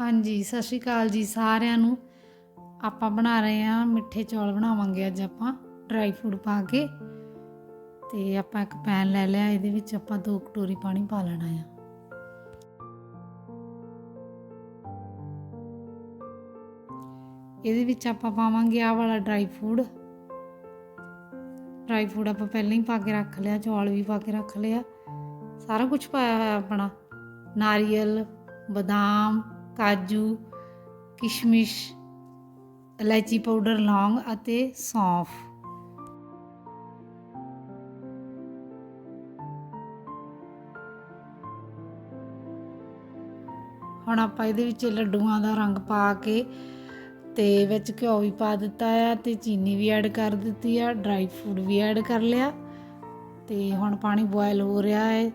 ਹਾਂਜੀ, ਸਤਿ ਸ਼੍ਰੀ ਅਕਾਲ ਜੀ ਸਾਰਿਆਂ ਨੂੰ। ਆਪਾਂ ਬਣਾ ਰਹੇ ਹਾਂ ਮਿੱਠੇ ਚੌਲ ਬਣਾਵਾਂਗੇ ਅੱਜ ਆਪਾਂ ਡਰਾਈ ਫਰੂਟ ਪਾ ਕੇ। ਤੇ ਆਪਾਂ ਇੱਕ ਪੈਨ ਲੈ ਲਿਆ, ਇਹਦੇ ਵਿੱਚ ਆਪਾਂ ਦੋ ਕਟੋਰੀ ਪਾਣੀ ਪਾ ਲੈਣਾ ਆ। ਇਹਦੇ ਵਿੱਚ ਆਪਾਂ ਪਾਵਾਂਗੇ ਆਹ ਵਾਲਾ ਡਰਾਈ ਫਰੂਟ ਡਰਾਈ ਫਰੂਟ ਆਪਾਂ ਪਹਿਲਾਂ ਹੀ ਪਾ ਕੇ ਰੱਖ ਲਿਆ, ਚੌਲ ਵੀ ਪਾ ਕੇ ਰੱਖ ਲਿਆ। ਸਾਰਾ ਕੁਝ ਪਾਇਆ ਹੋਇਆ ਆਪਣਾ। ਨਾਰੀਅਲ, ਬਦਾਮ ਕਾਜੂ, ਕਿਸ਼ਮਿਸ਼, ਇਲਾਇਚੀ ਪਾਊਡਰ, ਲੌਂਗ ਅਤੇ ਸੌਂਫ। ਹੁਣ ਆਪਾਂ ਇਹਦੇ ਵਿੱਚ ਲੱਡੂਆਂ ਦਾ ਰੰਗ ਪਾ ਕੇ ਤੇ ਵਿੱਚ ਘਿਓ ਵੀ ਪਾ ਦਿੱਤਾ ਆ ਤੇ ਚੀਨੀ ਵੀ ਐਡ ਕਰ ਦਿੱਤੀ ਆ, ਡਰਾਈ ਫਰੂਟ ਵੀ ਐਡ ਕਰ ਲਿਆ ਤੇ ਹੁਣ ਪਾਣੀ ਬੋਇਲ ਹੋ ਰਿਹਾ ਹੈ।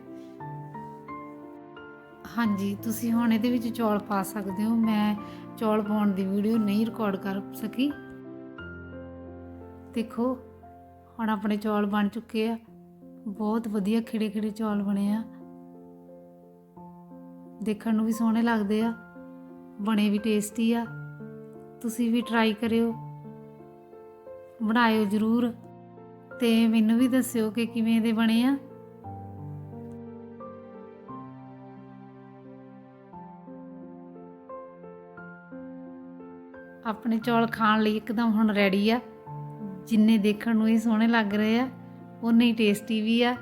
ਹਾਂਜੀ, ਤੁਸੀਂ ਹੁਣ ਇਹਦੇ ਵਿੱਚ ਚੌਲ ਪਾ ਸਕਦੇ ਹੋ। ਮੈਂ ਚੌਲ ਪਾਉਣ ਦੀ ਵੀਡੀਓ ਨਹੀਂ ਰਿਕਾਰਡ ਕਰ ਸਕੀ। ਦੇਖੋ, ਹੁਣ ਆਪਣੇ ਚੌਲ ਬਣ ਚੁੱਕੇ ਆ। ਬਹੁਤ ਵਧੀਆ ਖਿੜੇ ਖਿੜੇ ਚੌਲ ਬਣੇ ਆ। ਦੇਖਣ ਨੂੰ ਵੀ ਸੋਹਣੇ ਲੱਗਦੇ ਆ। ਬਣੇ ਵੀ ਟੇਸਟੀ ਆ। ਤੁਸੀਂ ਵੀ ਟਰਾਈ ਕਰਿਓ। ਬਣਾਇਓ ਜ਼ਰੂਰ। ਤੇ ਮੈਨੂੰ ਵੀ ਦੱਸਿਓ ਕਿ ਕਿਵੇਂ ਦੇ ਬਣੇ ਆ। ਆਪਣੇ ਚੌਲ ਖਾਣ ਲਈ ਇੱਕਦਮ ਹੁਣ ਰੈਡੀ ਆ। ਜਿੰਨੇ ਦੇਖਣ ਨੂੰ ਹੀ ਸੋਹਣੇ ਲੱਗ ਰਹੇ ਆ ਉਨੇ ਹੀ ਟੇਸਟੀ ਵੀ ਆ।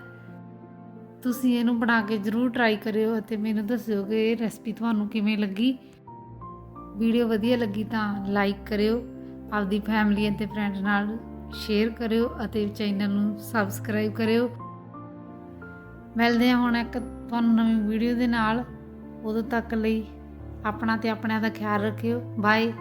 ਤੁਸੀਂ ਇਹਨੂੰ ਬਣਾ ਕੇ ਜ਼ਰੂਰ ਟਰਾਈ ਕਰਿਓ ਅਤੇ ਮੈਨੂੰ ਦੱਸਿਓ ਕਿ ਇਹ ਰੈਸਪੀ ਤੁਹਾਨੂੰ ਕਿਵੇਂ ਲੱਗੀ। ਵੀਡੀਓ ਵਧੀਆ ਲੱਗੀ ਤਾਂ ਲਾਈਕ ਕਰਿਓ, ਆਪਦੀ ਫੈਮਿਲੀ ਅਤੇ ਫਰੈਂਡ ਨਾਲ ਸ਼ੇਅਰ ਕਰਿਓ ਅਤੇ ਚੈਨਲ ਨੂੰ ਸਬਸਕ੍ਰਾਈਬ ਕਰਿਓ। ਮਿਲਦੇ ਹਾਂ ਹੁਣ ਇੱਕ ਤੁਹਾਨੂੰ ਨਵੀਂ ਵੀਡੀਓ ਦੇ ਨਾਲ। ਉਦੋਂ ਤੱਕ ਲਈ ਆਪਣਾ ਤੇ ਆਪਣਿਆਂ ਦਾ ਖਿਆਲ ਰੱਖਿਓ। ਬਾਏ